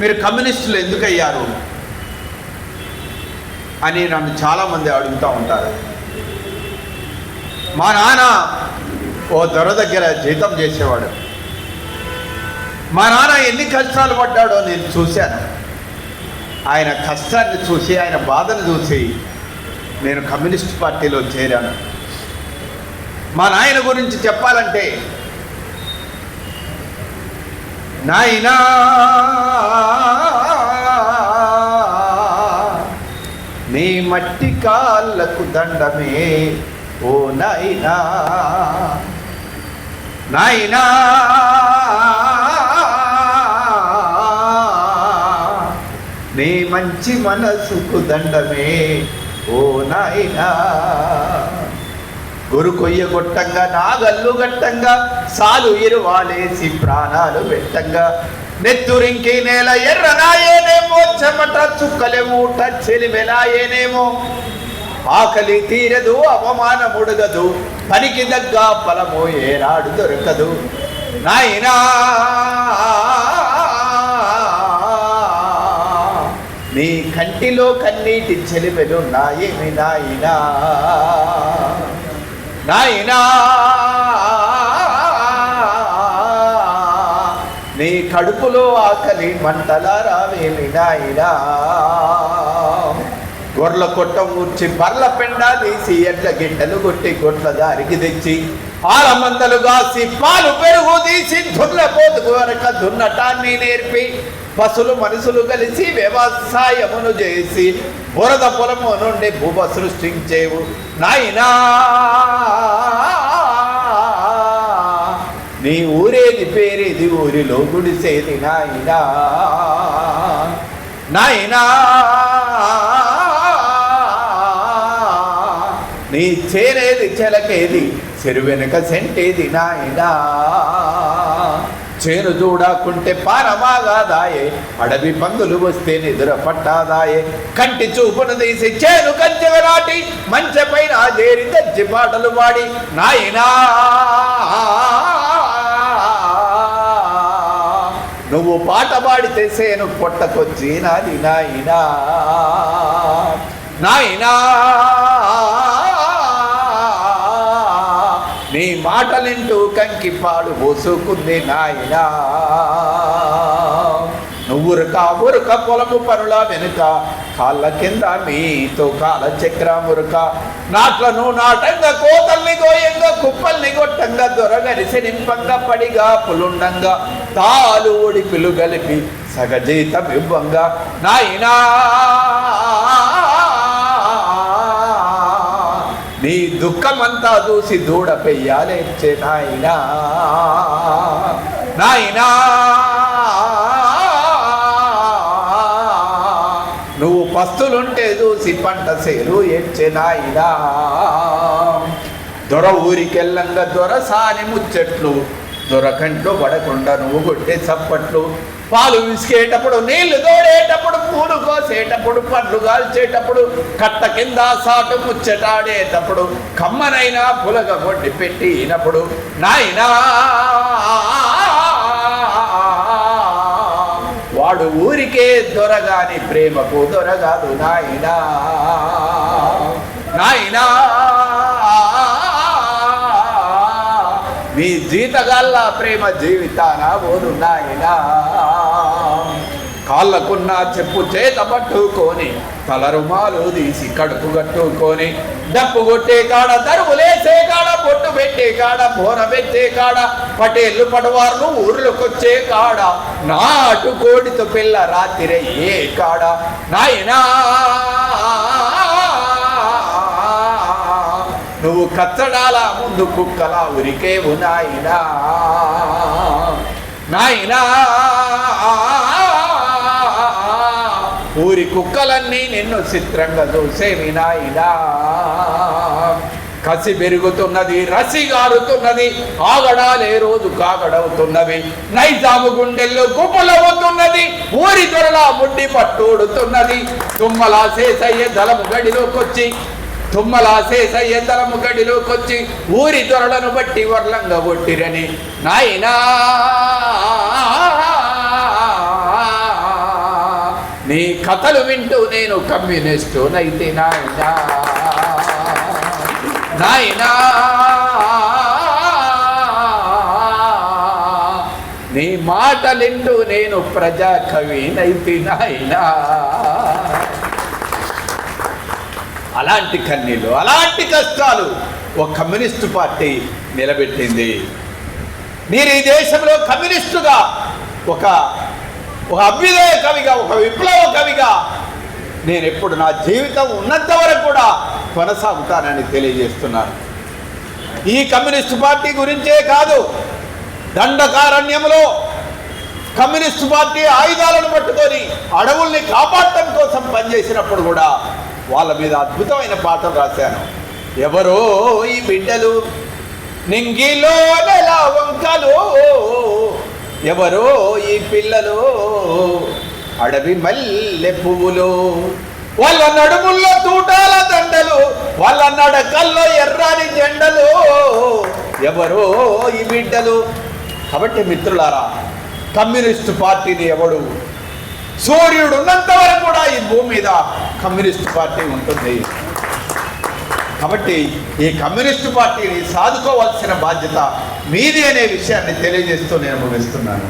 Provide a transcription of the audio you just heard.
మీరు కమ్యూనిస్టులు ఎందుకు అయ్యారు అని నన్ను చాలామంది అడుగుతూ ఉంటారు. మా నాన్న ఓ దొర దగ్గర జీతం చేసేవాడు. మా నాన్న ఎన్ని కష్టాలు పడ్డాడో నేను చూశాను. ఆయన కష్టాన్ని చూసి ఆయన బాధను చూసి నేను కమ్యూనిస్ట్ పార్టీలో చేరాను. మా నాయన గురించి చెప్పాలంటే నాయనా నీ మట్టి కాళ్ళకు దండమే. ఓ నాయనా నాయనా నీ మంచి మనసుకు దండమే. ఓ నాయనా గురు కొయ్య గొట్టంగా నాగల్లు గట్టంగా సాలు ఇరువాలేసి ప్రాణాలు పెట్టంగా నెత్తురింకి నేల ఎర్రనాయేనేమో చెమట చుక్కలే ఊట చెలిమెలాయేనేమో ఆకలి తీరదు అవమానముడగదు పనికి దగ్గ ఫలము ఏనాడు దొరకదు. నాయనా! నీ కంటిలో కన్నీటి చెలిమెలు నాయమి నాయనా? నాయనా నీ కడుపులో ఆకలి మంటలారావేమి నాయనా. గొర్రెల కొట్టం ఊర్చి బర్ల పెండ తీసి ఎడ్ల గిడ్డలు కొట్టి గొడ్ల దారికి తెచ్చి ఆలమందలు కాసి పాలు పెరుగు తీసి దుర్ల పోతుకు వరక దున్నటాన్ని నేర్పి పశులు మనుషులు కలిసి వ్యవసాయమును చేసి బురద పొలము నుండి భూమ సృష్టించేవు. నాయనా! నీ ఊరేది పేరేది ఊరిలో గుడిసేది నాయనా! నాయనా! నీ చేరేది చెలకేది చెరు వెనుక సెంటేది నాయనా! చేను చూడకుంటే పారమాగాదాయే అడవి పందులు వస్తే నిద్ర పట్టాదాయే. కంటి చూపును తీసి చేను కంచె నాటి మంచె పైన చేరి దజ్జి పాటలు పాడి నాయనా నువ్వు పాట పాడితే సేను పొట్టకొచ్చి నాది నాయనా నాయనా నీ మాటలింటూ కంకి పాడు పోసుకుంది నాయనా. నువ్వురక ఉరక పొలము పనుల వెనుక కాళ్ళ కింద మీతో కాల చక్రమురక. నాట్లను నాటంగా కోతల్ని గోయంగా కుప్పల్ని గొట్టంగా దొరగరిసి నింపంగా పడిగా పులుండంగా తాలు ఓడి పిలు గలిపి సగజీతం ఇవ్వంగా నాయనా! దుఃఖమంతా చూసి దూడ పెయ్యాలేచ్చే నాయనా. నాయనా. నువ్వు పస్తులుంటే చూసి పంట సేరు ఎచ్చే నాయనా. దొర ఊరికెళ్ళంగా దొర సాని ముచ్చట్లు దొరకంట్లో పడకుండా నువ్వు కొట్టే చప్పట్లు. పాలు విసికేటప్పుడు నీళ్ళు తోడేటప్పుడు పూలు కోసేటప్పుడు పండ్లు కాల్చేటప్పుడు కట్ట కింద సాటు ముచ్చటాడేటప్పుడు కమ్మనైనా పులగ కొట్టి పెట్టినప్పుడు నాయనా! వాడు ఊరికే దొరగాని ప్రేమకు దొరగాదు నాయనా! నాయనా! జీతగాళ్ళ ప్రేమ జీవితాన ఓరు నాయనా. కాళ్ళకున్న చెప్పు చేత పట్టుకొని తల రుమాలు తీసి కడుపు కట్టుకొని డప్పు కొట్టే కాడ తరువులేసే కాడ పొట్టు పెట్టే కాడ బోన పెట్టే కాడ పటేళ్ళు పడవార్లు ఊర్లోకొచ్చే కాడ నాటు కోడితో పిల్ల రాత్రి ఏ కాడ నాయనా. నువ్వు కచ్చడాల ముందు కుక్కలా ఉరికేవు నాయనా. నాయనా. ఊరి కుక్కలన్నీ నిన్ను చిత్రంగా చూసేవి నాయనా. కసి పెరుగుతున్నది రసి గారుతున్నది ఆగడాలే రోజు కాగడవుతున్నవి నైజాము గుండెల్లో గుప్పలవుతున్నది ఊరి దొరలా ముడ్డి పట్టుడుతున్నది. తుమ్మలా సేసయ్య దళము గడిలోకొచ్చి తుమ్మలా సేసయ్య దళము ముగడిలోకొచ్చి ఊరి దొరలను బట్టి వర్లంగా కొట్టిరని నాయనా! కథలు వింటూ నేను కమ్యూనిస్టునైతే నాయనా! నాయనా! నీ మాటలింటూ నేను ప్రజా కవి నాయనా! అలాంటి కన్నీళ్ళు అలాంటి కష్టాలు ఒక కమ్యూనిస్టు పార్టీ నిలబెట్టింది. మీరు ఈ దేశంలో కమ్యూనిస్టుగా ఒక ఒక అభ్యుదయ కవిగా ఒక విప్లవ కవిగా నేను ఎప్పుడు నా జీవితం ఉన్నంత వరకు కూడా కొనసాగుతానని తెలియజేస్తున్నాను. ఈ కమ్యూనిస్టు పార్టీ గురించే కాదు దండకారణ్యంలో కమ్యూనిస్టు పార్టీ ఆయుధాలను పట్టుకొని అడవుల్ని కాపాడటం కోసం పనిచేసినప్పుడు కూడా వాళ్ళ మీద అద్భుతమైన పాటలు రాశాను. ఎవరో ఈ బిడ్డలు నింగిలో నెల వంకలు. ఎవరో ఈ పిల్లలు అడవి మల్లె పువ్వులు. వాళ్ళ నడుముల్లో తూటాల దండలు వాళ్ళ నడకల్లో ఎర్రాని జెండలు. ఎవరో ఈ బిడ్డలు. కాబట్టి మిత్రులారా కమ్యూనిస్టు పార్టీని ఎవడు? సూర్యుడు ఉన్నంత వరకు కూడా ఈ భూమి మీద కమ్యూనిస్ట్ పార్టీ ఉంటుంది. కాబట్టి ఈ కమ్యూనిస్టు పార్టీని సాదుకోవాల్సిన బాధ్యత మీది అనే విషయాన్ని తెలియజేస్తూ నేను ముగిస్తున్నాను.